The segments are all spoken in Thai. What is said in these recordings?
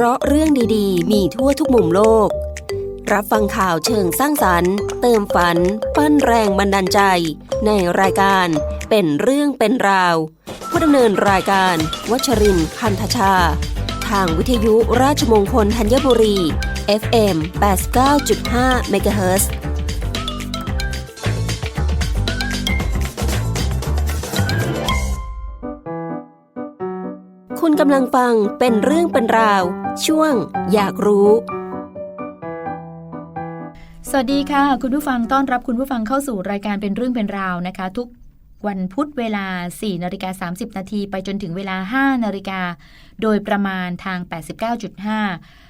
ราะเรื่องดีๆ มีทั่วทุกมุมโลก รับฟังข่าวเชิงสร้างสรรค์ เติมฝัน ปั้นแรงบันดาลใจ ในรายการเป็นเรื่องเป็นราว ผู้ดำเนินรายการ วัชรินพันธชา ทางวิทยุราชมงคลธัญบุรี FM 89.5 MHz คุ กำลังฟังเป็นเรื่องเป็นราว ช่วง อยากรู้ สวัสดีค่ะ คุณผู้ฟังต้อนรับคุณผู้ฟังเข้าสู่รายการเป็นเรื่องเป็นราวนะคะ ทุกวันพุธเวลา 4นาฬิกา30 นาทีไปจนถึงเวลา 5นาฬิกาโดยประมาณทาง 89.5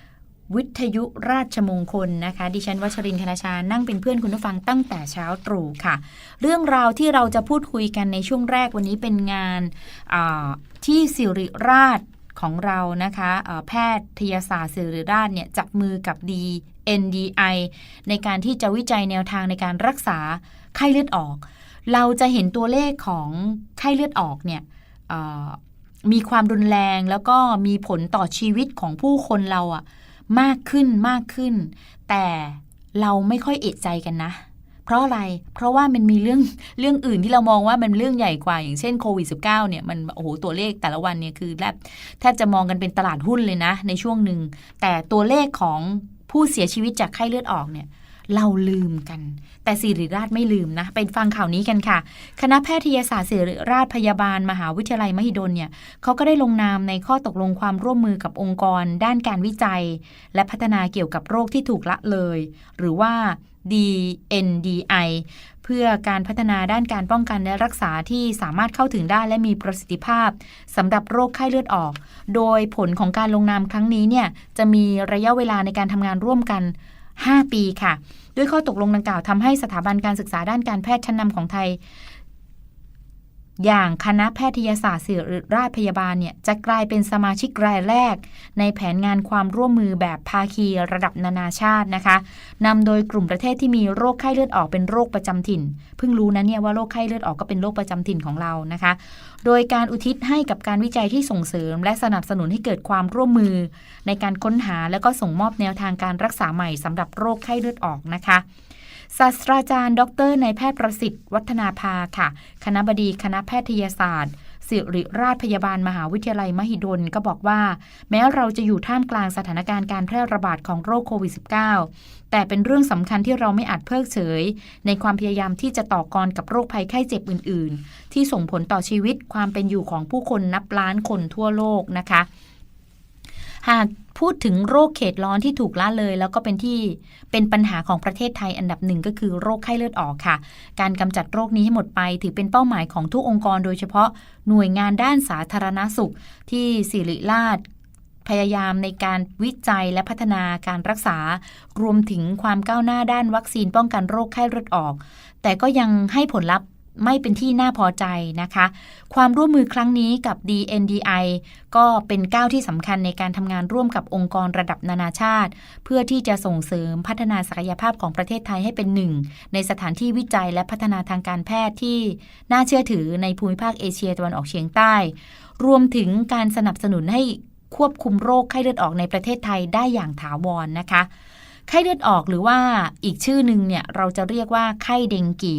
วิทยุราชมงคลนะคะ ดิฉันวัชรินทร์ธนาชา นั่งเป็นเพื่อนคุณผู้ฟังตั้งแต่เช้าตรู่ค่ะ เรื่องราวที่เราจะพูดคุยกันในช่วงแรกวันนี้เป็นงานที่สิริราชของเรานะคะแพทยศาสตร์ศิริราชเนี่ยจับมือกับ DNDI ในการที่จะวิจัยแนวทางในการรักษาไข้เลือดออก เราจะเห็นตัวเลขของไข้เลือดออกเนี่ยมีความรุนแรงแล้วก็มีผลต่อชีวิตของผู้คนเราอะ มากขึ้นมากขึ้น แต่เราไม่ค่อยเอะใจกันนะ เพราะอะไร เพราะว่ามันมีเรื่องเรื่องอื่นที่เรามองว่ามันเรื่องใหญ่กว่า อย่างเช่นโควิด -19 เนี่ยมันโอ้โหตัวเลขแต่ละวันเนี่ยคือแบบแทบจะมองกันเป็นตลาดหุ้นเลยนะ ในช่วงหนึ่งแต่ตัวเลขของผู้เสียชีวิตจากไข้เลือดออกเนี่ย เราลืมกัน แต่สิริราชไม่ลืมนะเป็นฟังข่าวนี้กันค่ะ คณะแพทยศาสตร์ศิริราชพยาบาล มหาวิทยาลัยมหิดลเนี่ยเขาก็ได้ลงนามในข้อตกลงความร่วมมือกับองค์กร ด้านการวิจัย และพัฒนาเกี่ยวกับโรคที่ถูกละเลย หรือว่า DNDI เพื่อการพัฒนาด้านการป้องกันและรักษาที่สามารถเข้าถึงได้และมีประสิทธิภาพสำหรับโรคไข้เลือดออก โดยผลของการลงนามครั้งนี้เนี่ยจะมีระยะเวลาในการทำงานร่วมกัน 5 ปีค่ะ ด้วยข้อตกลงดังกล่าวทำให้สถาบันการศึกษาด้านการแพทย์ชั้นนำของไทย อย่างคณะแพทยศาสตร์ศิริราชพยาบาลเนี่ยจะกลายเป็นสมาชิกรายแรก ในแผนงานความร่วมมือแบบภาคีระดับนานาชาตินะคะนำโดยกลุ่มประเทศที่มีโรคไข้เลือดออกเป็นโรคประจำถิ่น เพิ่งรู้นะเนี่ยว่าโรคไข้เลือดออกก็เป็นโรคประจำถิ่นของเรานะคะ โดยการอุทิศให้กับการวิจัยที่ส่งเสริม และสนับสนุนให้เกิดความร่วมมือ ในการค้นหาและก็ส่งมอบแนวทางการรักษาใหม่สำหรับโรคไข้เลือดออกนะคะ ศาสตราจารย์ ดรนายแพทย์ประสิทธิ์ วัฒนาภาค่ะ คณะบดีคณะแพทยศาสตร์ศิริราชพยาบาลมหาวิทยาลัยมหิดลก็บอกว่า แม้เราจะอยู่ท่ามกลางสถานการณ์การแพร่ระบาดของโรคโควิด -19 แต่เป็นเรื่องสำคัญที่เราไม่อาจเพิกเฉย ในความพยายามที่จะต่อกรกับโรคภัยไข้เจ็บอื่น ๆ ที่ส่งผลต่อชีวิตความเป็นอยู่ของผู้คนนับล้านคนทั่วโลกนะคะ หากพูดถึงโรคเขตร้อนที่ถูกละเลย แล้วก็เป็นที่เป็นปัญหาของประเทศไทยอันดับหนึ่งก็คือโรคไข้เลือดออกค่ะ การกำจัดโรคนี้ให้หมดไป ถือเป็นเป้าหมายของทุกองค์กร โดยเฉพาะหน่วยงานด้านสาธารณสุข ที่สิริราชพยายามในการวิจัยและพัฒนาการรักษา รวมถึงความก้าวหน้าด้านวัคซีนป้องกันโรคไข้เลือดออก แต่ก็ยังให้ผลลัพธ์ ไม่เป็นที่น่าพอใจนะคะ ความร่วมมือครั้งนี้กับ DNDI ก็เป็นก้าวที่สำคัญในการทำงานร่วมกับองค์กรระดับนานาชาติ เพื่อที่จะส่งเสริมพัฒนาศักยภาพของประเทศไทยให้เป็นหนึ่ง ในสถานที่วิจัยและพัฒนาทางการแพทย์ที่น่าเชื่อถือในภูมิภาคเอเชียตะวันออกเฉียงใต้ รวมถึงการสนับสนุนให้ควบคุมโรคไข้เลือดออกในประเทศไทยได้อย่างถาวรนนะคะ ไข้เลือดออกหรือว่าอีกชื่อหนึ่งเนี่ยเราจะเรียกว่าไข้เดงกี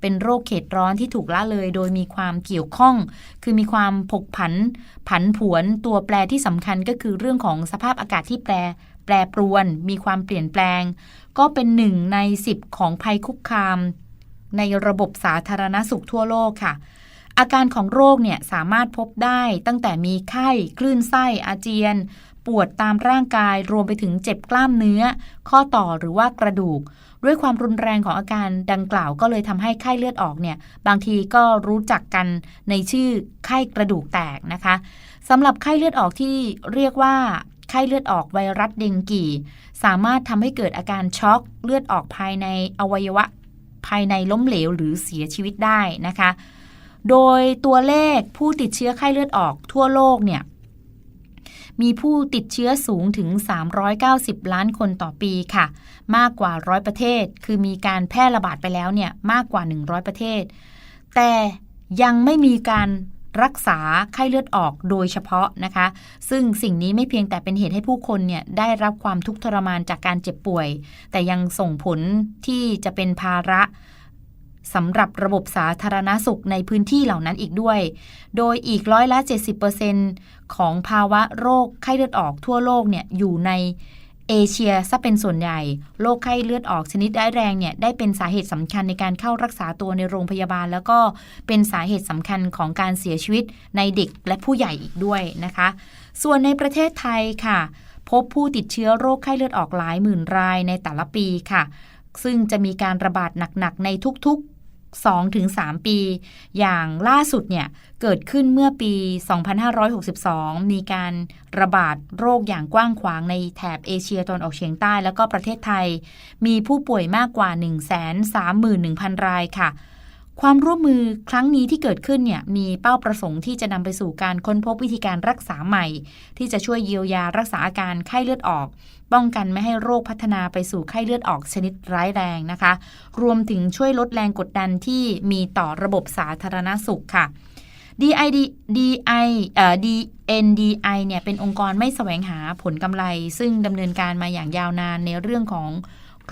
เป็นโรคเขตร้อนที่ถูกละเลย โดยมีความเกี่ยวข้อง คือมีความผกผัน ผันผวนตัวแปรที่สำคัญก็คือเรื่องของสภาพอากาศที่แปรแปรปรวน มีความเปลี่ยนแปลง ก็เป็นหนึ่งในสิบของภัยคุกคาม ในระบบสาธารณสุขทั่วโลกค่ะอาการของโรคเนี่ยสามารถพบได้ตั้งแต่มีไข้ คลื่นไส้อาเจียน ปวดตามร่างกายรวมไปถึงเจ็บกล้ามเนื้อ ข้อต่อหรือว่ากระดูก ด้วยความรุนแรงของอาการดังกล่าวก็เลยทำให้ไข้เลือดออกเนี่ยบางทีก็รู้จักกันในชื่อไข้กระดูกแตกนะคะสำหรับไข้เลือดออกที่เรียกว่าไข้เลือดออกไวรัสเดงกีสามารถทำให้เกิดอาการช็อกเลือดออกภายในอวัยวะ ภายในล้มเหลวหรือเสียชีวิตได้นะคะ โดยตัวเลขผู้ติดเชื้อไข้เลือดออกทั่วโลกเนี่ย มีผู้ติดเชื้อสูงถึง 390 ล้านคนต่อปีค่ะ มากกว่าร้อยประเทศ คือมีการแพร่ระบาดไปแล้วเนี่ยมากกว่า 100 ประเทศ แต่ยังไม่มีการรักษาไข้เลือดออกโดยเฉพาะนะคะ ซึ่งสิ่งนี้ไม่เพียงแต่เป็นเหตุให้ผู้คนเนี่ยได้รับความทุกข์ทรมานจากการเจ็บป่วย แต่ยังส่งผลที่จะเป็นภาระ สำหรับระบบสาธารณาสุขในพื้นที่เหล่านั้นอีกด้วย โดยอีกร้อยละ 70%ของภาวะโรคไข้เลือดออกทั่วโลกเนี่ยอยู่ในเอเชียซะเป็นส่วนใหญ่ โรคไข้เลือดออกชนิดร้ายแรงเนี่ยได้เป็นสาเหตุสำคัญในการเข้ารักษาตัวในโรงพยาบาล แล้วก็เป็นสาเหตุสำคัญของการเสียชีวิตในเด็กและผู้ใหญ่อีกด้วยนะคะ ส่วนในประเทศไทยค่ะ พบผู้ติดเชื้อโรคไข้เลือดออกหลายหมื่นรายในแต่ละปีค่ะ ซึ่งจะมีการระบาดหนักๆในทุก 2-3 ปี อย่างล่าสุดเนี่ยเกิดขึ้นเมื่อปี 2562 มีการระบาดโรคอย่างกว้างขวางในแถบเอเชียตอนออกเฉียงใต้ แล้วก็ประเทศไทย มีผู้ป่วยมากกว่า 131,000 รายค่ะ ความร่วมมือครั้งนี้ที่เกิดขึ้นเนี่ยมีเป้าประสงค์ที่จะนำไปสู่การค้นพบวิธีการรักษาใหม่ ที่จะช่วยเยียวยารักษาอาการไข้เลือดออก ป้องกันไม่ให้โรคพัฒนาไปสู่ไข้เลือดออกชนิดร้ายแรงนะคะ รวมถึงช่วยลดแรงกดดันที่มีต่อระบบสาธารณสุขค่ะ DID DI เอ่อ DNDI เนี่ยเป็นองค์กรไม่แสวงหาผลกำไร ซึ่งดำเนินการมาอย่างยาวนานในเรื่องของ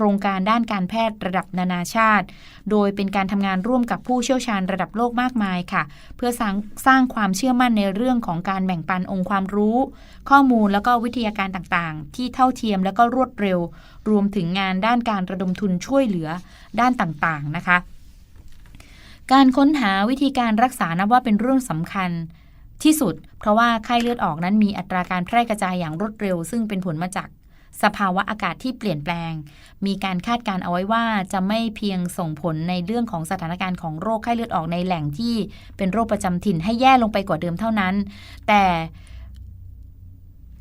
โครงการด้านการแพทย์ระดับนานาชาติ โดยเป็นการทำงานร่วมกับผู้เชี่ยวชาญระดับโลกมากมายค่ะ เพื่อสร้างสร้างความเชื่อมั่นในเรื่องของการแบ่งปันองค์ความรู้ ข้อมูลแล้วก็วิทยาการต่างๆ ที่เท่าเทียมแล้วก็รวดเร็ว รวมถึงงานด้านการระดมทุนช่วยเหลือด้านต่างๆนะคะ การค้นหาวิธีการรักษานับว่าเป็นเรื่องสำคัญที่สุด เพราะว่าไข้เลือดออกนั้นมีอัตราการแพร่กระจายอย่างรวดเร็ว ซึ่งเป็นผลมาจาก สภาวะอากาศที่เปลี่ยนแปลง มีการคาดการเอาไว้ว่าจะไม่เพียงส่งผลในเรื่องของสถานการณ์ของโรคไข้เลือดออกในแหล่งที่เป็นโรคประจำถิ่นให้แย่ลงไปกว่าเดิมเท่านั้น แต่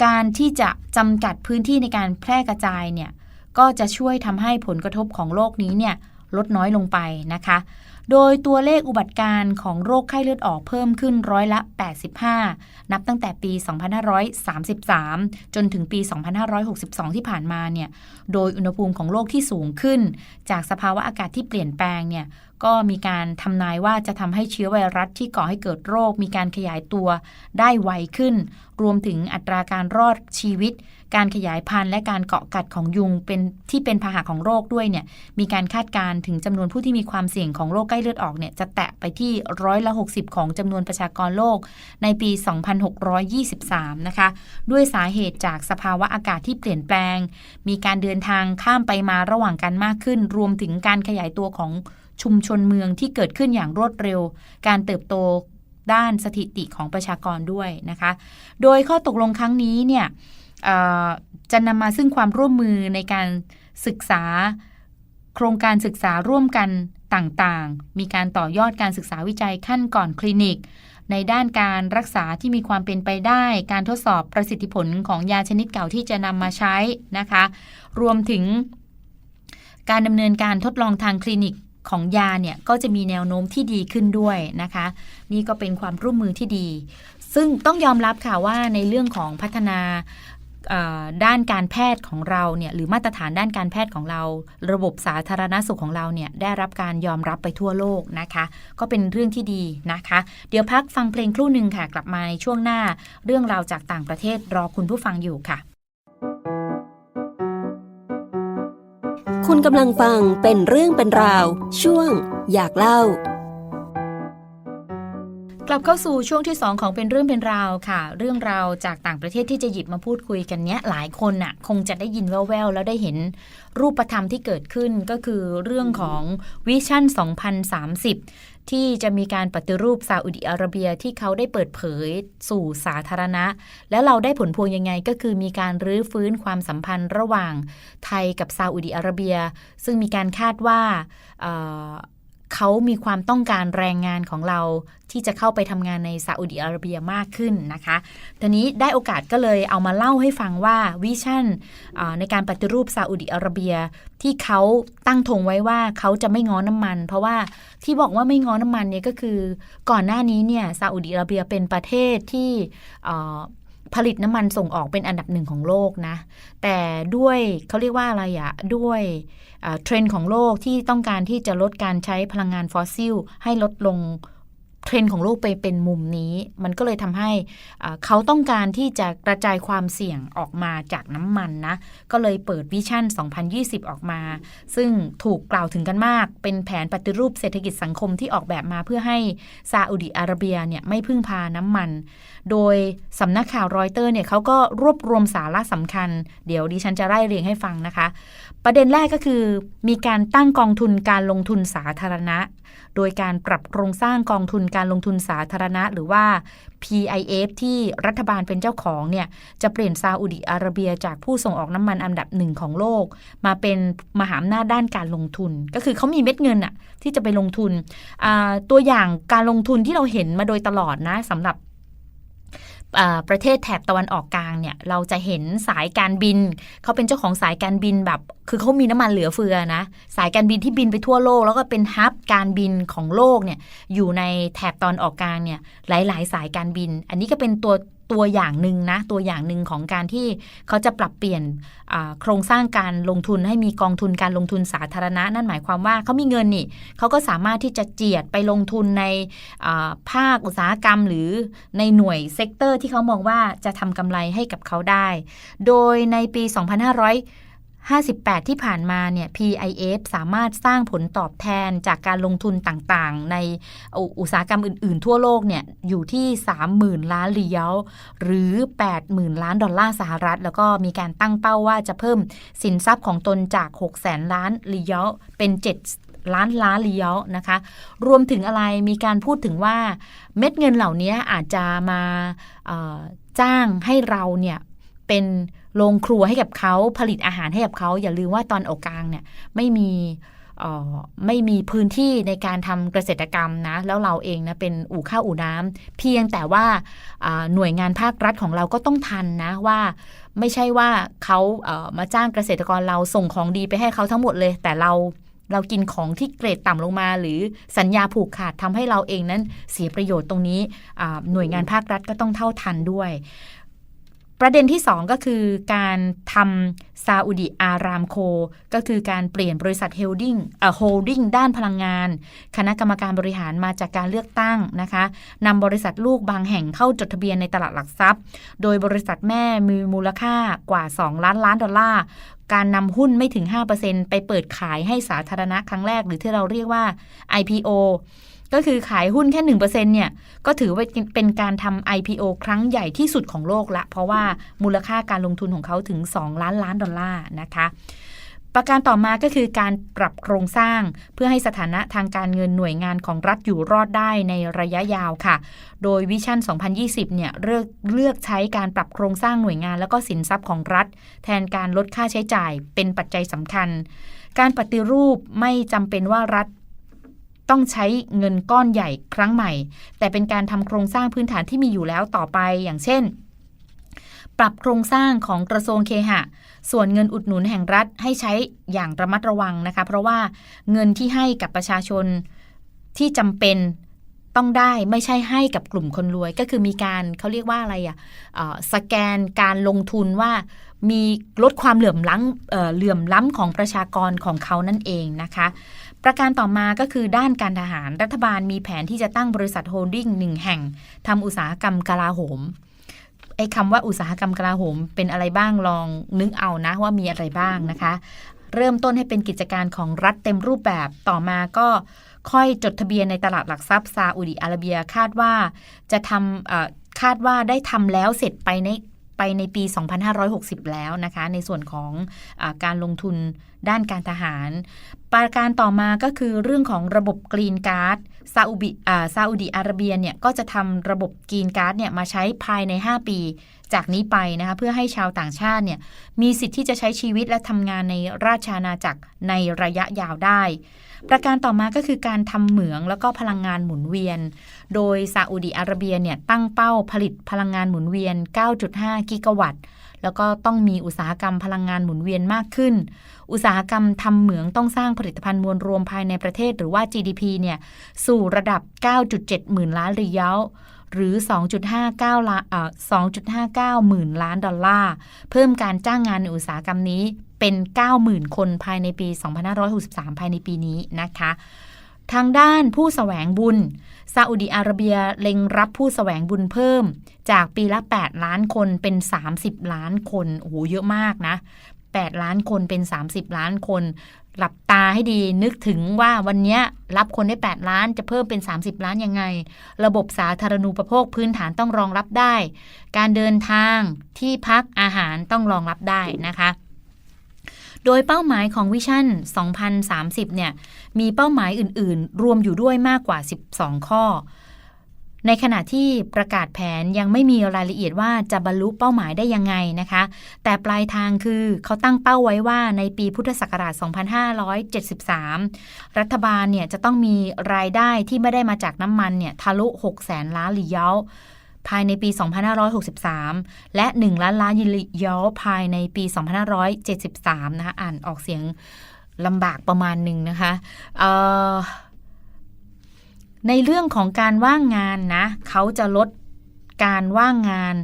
การที่จะจำกัดพื้นที่ในการแพร่กระจายเนี่ยก็จะช่วยทำให้ผลกระทบของโรคนี้เนี่ยลดน้อยลงไปนะคะ โดยตัวเลขอุบัติการ์ของโรคไข้เลือดออกเพิ่มขึ้นร้อยละ 85 นับตั้งแต่ปี 2533 จนถึงปี 2562 ที่ผ่านมาเนี่ย โดยอุณหภูมิของโลกที่สูงขึ้น จากสภาวะอากาศที่เปลี่ยนแปลงเนี่ย ก็มีการทำนายว่าจะทำให้เชื้อไวรัสที่ก่อให้เกิดโรค มีการขยายตัวได้ไวขึ้น รวมถึงอัตราการรอดชีวิต การขยายพันธุ์และการเกาะกัดของยุงเป็นที่เป็นพาหะของโรคด้วยเนี่ยมีการคาดการณ์ถึงจำนวนผู้ที่มีความเสี่ยงของโรคใกล้เลือดออกเนี่ยจะแตะไปที่ร้อยละ60 ของจำนวนประชากรโลก ในปี 2623 นะคะ ด้วยสาเหตุจากสภาวะอากาศที่เปลี่ยนแปลง มีการเดินทางข้ามไปมาระหว่างกันมากขึ้น รวมถึงการขยายตัวของ ชุมชนเมืองที่เกิดขึ้นอย่างรวดเร็ว การเติบโตด้านสถิติของประชากรด้วยนะคะ โดยข้อตกลงครั้งนี้เนี่ยจะนำมาซึ่งความร่วมมือในการศึกษาโครงการศึกษาร่วมกันต่างๆ มีการต่อยอดการศึกษาวิจัยขั้นก่อนคลินิก ในด้านการรักษาที่มีความเป็นไปได้ การทดสอบประสิทธิผลของยาชนิดเก่าที่จะนำมาใช้นะคะ รวมถึงการดำเนินการทดลองทางคลินิก ของยาเนี่ยก็จะมีแนวโน้มที่ดีขึ้นด้วยนะคะ นี่ก็เป็นความร่วมมือที่ดี ซึ่งต้องยอมรับค่ะว่าในเรื่องของพัฒนาด้านการแพทย์ของเราเนี่ยหรือมาตรฐานด้านการแพทย์ของเรา ระบบสาธารณสุขของเราเนี่ยได้รับการยอมรับไปทั่วโลกนะคะ ก็เป็นเรื่องที่ดีนะคะ เดี๋ยวพักฟังเพลงครู่หนึ่งค่ะ กลับมาในช่วงหน้า เรื่องราวจากต่างประเทศรอคุณผู้ฟังอยู่ค่ะ คุณกำลังฟังเป็นเรื่องเป็นราว ช่วง อยากเล่า กลับเข้าสู่ช่วงที่ 2 ของเป็นเรื่องเป็นราวค่ะ เรื่องราวจากต่างประเทศที่จะหยิบมาพูดคุยกันเนี้ยหลายคนน่ะ คงจะได้ยินแว่วๆ แล้วได้เห็นรูปธรรมที่เกิดขึ้นก็คือเรื่องของวิชั่น 2030 ที่จะมีการปฏิรูปซาอุดิอาระเบียที่เขาได้เปิดเผยสู่สาธารณะ แล้วเราได้ผลพวงยังไงก็คือมีการรื้อฟื้นความสัมพันธ์ระหว่างไทยกับซาอุดิอาระเบีย ซึ่งมีการคาดว่า เขามีความต้องการแรงงานของเราที่จะเข้าไปทำงานในซาอุดิอาระเบียมากขึ้นนะคะตอนนี้ได้โอกาสก็เลยเอามาเล่าให้ฟังว่าวิชั่นในการปฏิรูปซาอุดิอาระเบีย ที่เขาตั้งธงไว้ว่าเขาจะไม่ง้อน้ำมัน เพราะว่าที่บอกว่าไม่ง้อน้ำมันเนี่ยก็คือก่อนหน้านี้เนี่ยซาอุดิอาระเบียเป็นประเทศที่ผลิตน้ำมันส่งออกเป็นอันดับหนึ่งของโลกนะ แต่ด้วยเขาเรียกว่าอะไรอะด้วย เทรนด์ของโลกที่ต้องการที่จะลดการใช้พลังงานฟอสซิล ให้ลดลงเทรนด์ของโลกไปเป็นมุมนี้ มันก็เลยทำให้เขาต้องการที่จะกระจายความเสี่ยงออกมาจากน้ำมันนะ ก็เลยเปิดวิชั่น 2020 ออกมา ซึ่งถูกกล่าวถึงกันมาก เป็นแผนปฏิรูปเศรษฐกิจสังคมที่ออกแบบมาเพื่อให้ซาอุดิอาระเบียเนี่ยไม่พึ่งพาน้ำมัน โดยสำนักข่าวรอยเตอร์เนี่ยเขาก็รวบรวมสาระสำคัญ เดี๋ยวดิฉันจะไล่เรียงให้ฟังนะคะ ประเด็นแรกก็คือ มีการตั้งกองทุนการลงทุนสาธารณะ โดยการปรับโครงสร้างกองทุนการลงทุนสาธารณะ หรือว่า PIF ที่รัฐบาลเป็นเจ้าของเนี่ยจะเปลี่ยนซาอุดิอาระเบียจากผู้ส่งออกน้ำมันอันดับหนึ่งของโลก มาเป็นมหาอำนาจด้านการลงทุน ก็คือเขามีเม็ดเงินอะที่จะไปลงทุนตัวอย่างการลงทุนที่เราเห็นมาโดยตลอดนะสำหรับ ประเทศแถบตะวันออกกลางเนี่ยเราจะเห็นสายการบินเขาเป็นเจ้าของสายการบินแบบ คือเขามีน้ำมันเหลือเฟือนะสายการบินที่บินไปทั่วโลก แล้วก็เป็นฮับการบินของโลกเนี่ยอยู่ในแถบตอนออกกลางเนี่ยหลาย ๆ สายการบิน อันนี้ก็เป็นตัว ตัวอย่างหนึ่งนะตัวอย่างหนึ่งของการที่เขาจะปรับเปลี่ยนโครงสร้างการลงทุนให้มีกองทุนการลงทุนสาธารณะ นั่นหมายความว่าเขามีเงินนี่เขาก็สามารถที่จะเจียดไปลงทุนในภาคอุตสาหกรรม หรือในหน่วยเซกเตอร์ที่เขามองว่าจะทำกำไรให้กับเขาได้ โดยในปี 58 ที่ผ่านมาเนี่ย PIF สามารถสร้างผลตอบแทนจากการลงทุนต่างๆ ในอุตสาหกรรมอื่น ๆ ทั่วโลกเนี่ย อยู่ที่ 30,000 ล้านเหรียญหรือ 80,000 ล้านดอลลาร์สหรัฐ แล้วก็มีการตั้งเป้าว่าจะเพิ่มสินทรัพย์ของตนจาก 600,000 ล้านเหรียญเป็น 7ล้านล้านเหรียญนะคะ รวมถึงอะไรมีการพูดถึงว่าเม็ดเงินเหล่านี้อาจจะมาจ้างให้เราเนี่ยเป็น โรงครัวให้กับเขาผลิตอาหารให้กับเขาอย่าลืมว่าตอนอกกลางเนี่ยไม่มีอ่อไม่มีพื้นที่ในการทำเกษตรกรรมนะ แล้วเราเองนะเป็นอู่ข้าวอู่น้ำเพียงแต่ว่าหน่วยงานภาครัฐของเราก็ต้องทันนะว่า ไม่ใช่ว่าเขาเออมาจ้างเกษตรกรเราส่งของดีไปให้เขาทั้งหมดเลย แต่เราเรากินของที่เกรดต่ำลงมา หรือสัญญาผูกขาดทำให้เราเองนั้นเสียประโยชน์ตรงนี้หน่วยงานภาครัฐก็ต้องเท่าทันด้วย ประเด็นที่ 2 ก็คือการทำซาอุดิอารามโค ก็คือการเปลี่ยนบริษัทเฮลดิ้งเอ่อโฮลดิ้งด้านพลังงาน คณะกรรมการบริหารมาจากการเลือกตั้งนะคะนำบริษัทลูกบางแห่งเข้าจดทะเบียนในตลาดหลักทรัพย์ โดยบริษัทแม่มีมูลค่ากว่า 2 ล้านล้านดอลลาร์ การนำหุ้นไม่ถึง 5%ไปเปิดขายให้สาธารณะครั้งแรก หรือที่เราเรียกว่า IPO ก็คือขายหุ้นแค่1%เนี่ยก็ถือว่าเป็นการทำ IPO ครั้งใหญ่ที่สุดของโลกละ เพราะว่ามูลค่าการลงทุนของเขาถึง 2 ล้านล้านดอลลาร์นะคะประการต่อมาก็คือการปรับโครงสร้างเพื่อให้สถานะทางการเงินหน่วยงานของรัฐอยู่รอดได้ในระยะยาวค่ะ โดยวิชั่น 2020 เนี่ยเลือกเลือกใช้การปรับโครงสร้างหน่วยงานแล้วก็สินทรัพย์ของรัฐ แทนการลดค่าใช้จ่ายเป็นปัจจัยสำคัญ การปฏิรูปไม่จำเป็นว่ารัฐ ต้องใช้เงินก้อนใหญ่ครั้งใหม่ แต่เป็นการทำโครงสร้างพื้นฐานที่มีอยู่แล้วต่อไปอย่างเช่น ปรับโครงสร้างของกระทรวงเคหะ ส่วนเงินอุดหนุนแห่งรัฐให้ใช้อย่างระมัดระวังนะคะ เพราะว่าเงินที่ให้กับประชาชนที่จำเป็นต้องได้ไม่ใช่ให้กับกลุ่มคนรวย ก็คือมีการเขาเรียกว่าอะไรอะ่ะสแกนการลงทุนว่ามีลดความเหลื่อมล้ำเออเหลื่อมล้ำของประชากรของเขานั่นเองนะคะ ประการต่อมาก็คือด้านการทหารรัฐบาลมีแผนที่จะตั้งบริษัทโฮลดิ้งหนึ่งแห่งทำอุตสาหกรรมกลาโหมไอ้คำว่าอุตสาหกรรมกลาโหม เป็นอะไรบ้างลองนึกเอานะว่ามีอะไรบ้างนะคะ เริ่มต้นให้เป็นกิจการของรัฐเต็มรูปแบบต่อมาก็ค่อยจดทะเบียนในตลาดหลักทรัพย์ซาอุดิอาระเบียคาดว่าจะทำคาดว่าได้ทำแล้วเสร็จไปใน ไปในปี 2560 แล้วนะคะ ในส่วนของอการลงทุนด้านการทหาร ประการต่อมาก็คือเรื่องของระบบกรีนการ์ดซาอุบิซาอุดิอาระเบียเนี่ยก็จะทำระบบกรีนการ์ดเนี่ยมาใช้ภายใน 5 ปี จากนี้ไปนะคะเพื่อให้ชาวต่างชาติเนี่ยมีสิทธิ์ที่จะใช้ชีวิตและทำงานในราชอาณาจักรในระยะยาวได้ ประการต่อมาก็คือการทำเหมืองแล้วก็พลังงานหมุนเวียน โดยซาอุดิอาระเบียเนี่ยตั้งเป้าผลิตพลังงานหมุนเวียน 9.5 กิกะวัตต์ แล้วก็ต้องมีอุตสาหกรรมพลังงานหมุนเวียนมากขึ้น อุตสาหกรรมทำเหมืองต้องสร้างผลิตภัณฑ์มวลรวมภายในประเทศหรือว่า GDP เนี่ยสู่ระดับ 9.7 หมื่นล้านรียญหรือ 2.59ล้านเอ่อ2.59 หมื่นล้านดอลลาร์ เพิ่มการจ้างงานในอุตสาหกรรมนี้เป็น 90,000 คนภายในปี 2563 ภายในปีนี้นะคะ ทางด้านผู้แสวงบุญซาอุดีอาระเบียเล็งรับผู้แสวงบุญเพิ่ม จากปีละ 8 ล้านคนเป็น 30 ล้านคนโอ้โหเยอะมากนะ 8 ล้านคนเป็น 30 ล้านคน หลับตาให้ดีนึกถึงว่าวันนี้รับคนได้ 8 ล้านจะเพิ่มเป็น 30 ล้านยังไง ระบบสาธารณูปโภคพื้นฐานต้องรองรับได้ การเดินทางที่พักอาหารต้องรองรับได้นะคะ โดยเป้าหมายของวิชั่น 2030 เนี่ย มีเป้าหมายอื่น ๆ รวมอยู่ด้วยมากกว่า 12 ข้อ ในขณะที่ประกาศแผนยังไม่มีรายละเอียดว่าจะบรรลุเป้าหมายได้ยังไงนะคะ แต่ปลายทางคือเขาตั้งเป้าไว้ว่าในปีพุทธศักราช 2573 รัฐบาลเนี่ยจะต้องมีรายได้ที่ไม่ได้มาจากน้ำมันเนี่ยทะลุ6แสนล้านเหรียญ ภายในปี 2563 และ 1 ล้านล้านเหรียญภายในปี 2573 นะคะอ่านออกเสียงลำบากประมาณหนึ่งนะคะในเรื่องของการว่างงานนะเขาจะลดการว่างงาน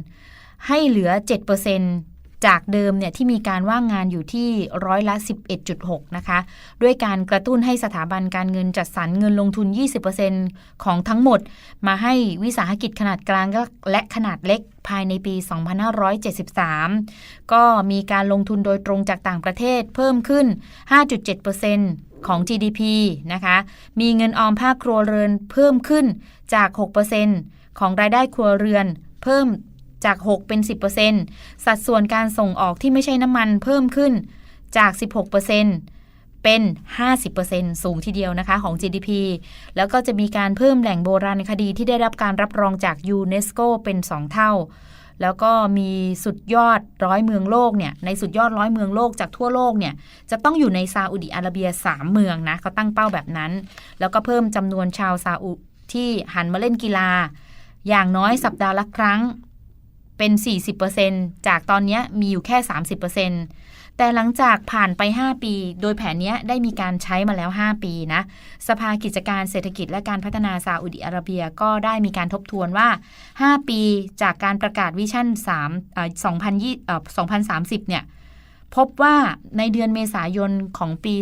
ให้เหลือ 7% จากเดิมเนี่ยที่มีการว่างงานอยู่ที่ร้อยละ 11.6 นะคะ ด้วยการกระตุ้นให้สถาบันการเงินจัดสรรเงินลงทุน 20%ของทั้งหมด มาให้วิสาหกิจขนาดกลางและขนาดเล็กภายในปี 2573 ก็มีการลงทุนโดยตรงจากต่างประเทศเพิ่มขึ้น 5.7%ของ GDP นะคะ มีเงินออมภาคครัวเรือนเพิ่มขึ้นจาก 6%ของรายได้ครัวเรือนเพิ่ม จาก 6 เป็น 10%สัดส่วนการส่งออกที่ไม่ใช่น้ำมันเพิ่มขึ้นจาก 16%เป็น 50%สูงทีเดียวนะคะของ GDP แล้วก็จะมีการเพิ่มแหล่งโบราณคดีที่ได้รับการรับรองจากยูเนสโกเป็น 2 เท่า แล้วก็มีสุดยอดร้อยเมืองโลกเนี่ย ในสุดยอดร้อยเมืองโลกจากทั่วโลกเนี่ย จะต้องอยู่ในซาอุดิอาระเบีย 3 เมืองนะเขาตั้งเป้าแบบนั้น แล้วก็เพิ่มจำนวนชาวซาอุที่หันมาเล่นกีฬา อย่างน้อยสัปดาห์ละครั้ง เป็น 40%จากตอนนี้มีอยู่แค่ 30%แต่หลังจากผ่านไป 5 ปี โดยแผนนี้ได้มีการใช้มาแล้ว 5 ปีนะ สภากิจการเศรษฐกิจและการพัฒนาซาอุดิอาระเบียก็ได้มีการทบทวนว่า 5 ปีจากการประกาศวิชั่น3เอ่อ2030 เนี่ยพบว่าในเดือนเมษายนของปี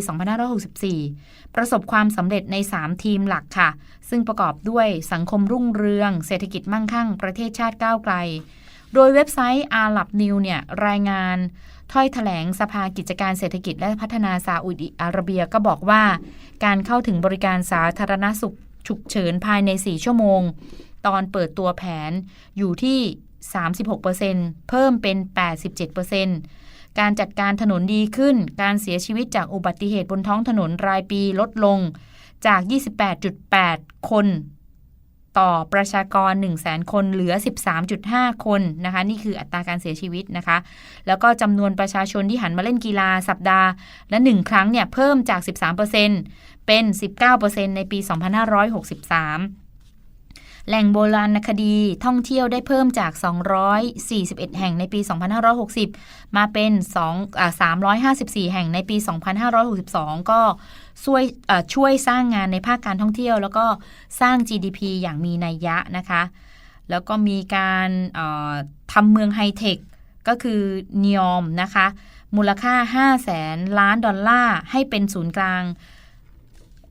2564 ประสบความสำเร็จใน 3 ทีมหลักค่ะ ซึ่งประกอบด้วยสังคมรุ่งเรือง เศรษฐกิจมั่งคั่ง ประเทศชาติก้าวไกล โดยเว็บไซต์อาหรับนิวเนี่ยรายงานถ้อยถแถลงสภากิจการเศรษฐกิจและพัฒนาซาอุดิอาระเบียก็บอกว่า การเข้าถึงบริการสาธารณสุขฉุกเฉินภายใน 4 ชั่วโมง ตอนเปิดตัวแผนอยู่ที่ 36%เพิ่มเป็น 87%การจัดการถนนดีขึ้น การเสียชีวิตจากอุบัติเหตุบนท้องถนนรายปีลดลงจาก 28.8 คน ต่อประชากร 1 0 0 0 0แคนเหลือ 13.5 คนนะคะ นี่คืออัตราการเสียชีวิตนะคะ แล้วก็จำนวนประชาชนที่หันมาเล่นกีฬาสัปดาห์ ละ 1 ครั้งเนี่ย เพิ่มจาก 13%เป็น 19%ในปี 2563แหล่งโบราณคดีท่องเที่ยวได้เพิ่มจาก 241 แห่งในปี 2560 มาเป็น2อ่า354 แห่งในปี 2562 ก็ ช่วยช่วยสร้างงานในภาคการท่องเที่ยว แล้วก็สร้าง GDP อย่างมีนัยยะนะคะ แล้วก็มีการทำเมืองไฮเทคก็คือนียมนะคะ มูลค่า5แสนล้านดอลลาร์ ให้เป็นศูนย์กลาง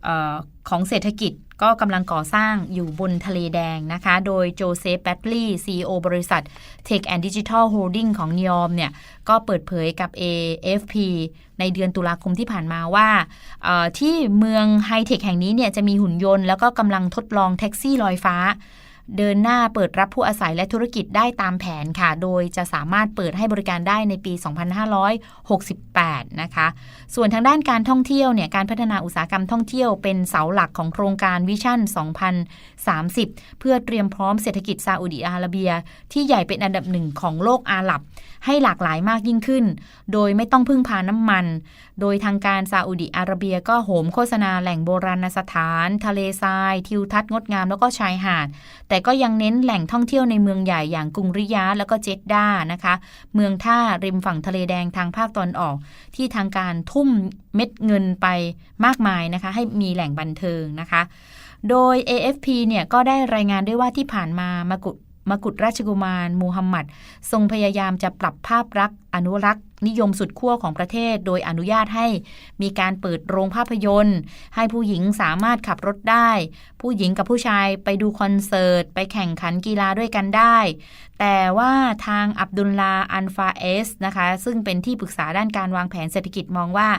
ออของเศรษฐกิจ ก็กำลังก่อสร้างอยู่บนทะเลแดงนะคะ โดยโจเซฟแบตลีย์ซีอบริษัท Tech and Digital Holding ของนิยอมเนี่ยก็เปิดเผยกับ AFP ในเดือนตุลาคมที่ผ่านมาว่า ที่เมืองไฮเทคแห่งนี้เนี่ยจะมีหุ่นยนต์แล้วก็กำลังทดลองแท็กซี่ลอยฟ้า เดินหน้าเปิดรับผู้อาศัยและธุรกิจได้ตามแผนค่ะ โดยจะสามารถเปิดให้บริการได้ในปี 2568 นะคะ ส่วนทางด้านการท่องเที่ยวเนี่ย การพัฒนาอุตสาหกรรมท่องเที่ยวเป็นเสาหลักของโครงการวิชั่น 2030 เพื่อเตรียมพร้อมเศรษฐกิจซาอุดิอาระเบีย ที่ใหญ่เป็นอันดับหนึ่งของโลกอาหรับ ให้หลากหลายมากยิ่งขึ้น โดยไม่ต้องพึ่งพาน้ำมัน โดยทางการซาอุดิอาระเบียก็โหมโฆษณาแหล่งโบราณสถาน ทะเลทราย ทิวทัศน์งดงามแล้วก็ชายหาด แต่ก็ยังเน้นแหล่งท่องเที่ยวในเมืองใหญ่อย่างกรุงริยาแล้วก็เจดดานะคะ เมืองท่าริมฝั่งทะเลแดงทางภาคตอนออก ที่ทางการทุ่มเม็ดเงินไปมากมายนะคะ ให้มีแหล่งบันเทิงนะคะ โดย AFP เนี่ยก็ได้รายงานด้วยว่าที่ผ่านมามากุฎมกุฎราชกุมารมูฮัมหมัด ทรงพยายามจะปรับภาพลักษณ์อนุรักษ์ นิยมสุดขั้วของประเทศ โดยอนุญาตให้มีการเปิดโรงภาพยนตร์ ให้ผู้หญิงสามารถขับรถได้ ผู้หญิงกับผู้ชายไปดูคอนเสิร์ต ไปแข่งขันกีฬาด้วยกันได้ แต่ว่าทางอับดุลลาอันฟาเอสนะคะ ซึ่งเป็นที่ปรึกษาด้านการวางแผนเศรษฐกิจมองว่า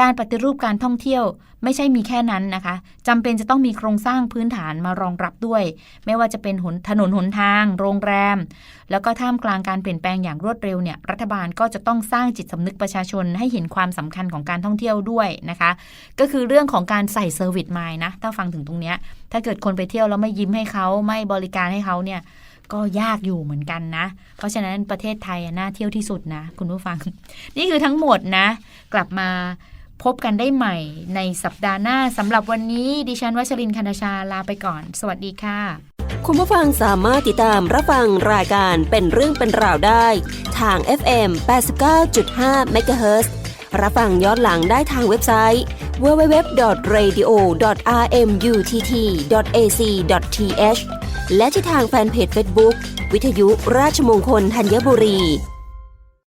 การปฏิรูปการท่องเที่ยวไม่ใช่มีแค่นั้นนะคะจำเป็นจะต้องมีโครงสร้างพื้นฐานมารองรับด้วย ไม่ว่าจะเป็นหนถนนหนทาง โรงแรมแล้วก็ท่ามกลางการเปลี่ยนแปลงอย่างรวดเร็วเนี่ยรัฐบาลก็จะต้องสร้างจิตสำนึกประชาชนให้เห็นความสำคัญของการท่องเที่ยวด้วยนะคะ ก็คือเรื่องของการใส่เซอร์วิสมายนะถ้าฟังถึงตรงเนี้ยถ้าเกิดคนไปเที่ยวแล้วไม่ยิ้มให้เขาไม่บริการให้เขาเนี่ยก็ยากอยู่เหมือนกันนะ เพราะฉะนั้นประเทศไทยน่าเที่ยวที่สุดนะ คุณผู้ฟัง นี่คือทั้งหมดนะ กลับมา พบกันได้ใหม่ในสัปดาห์หน้าสำหรับวันนี้ ดิฉันวัชรินทร์คณชาลาไปก่อน สวัสดีค่ะ คุณผู้ฟังสามารถติดตามรับฟังรายการเป็นเรื่องเป็นราวได้ ทาง FM 89.5 MHz รับฟังย้อนหลังได้ทางเว็บไซต์ www.radio.rmutt.ac.th และที่ทางแฟนเพจ Facebook วิทยุราชมงคลธัญบุรี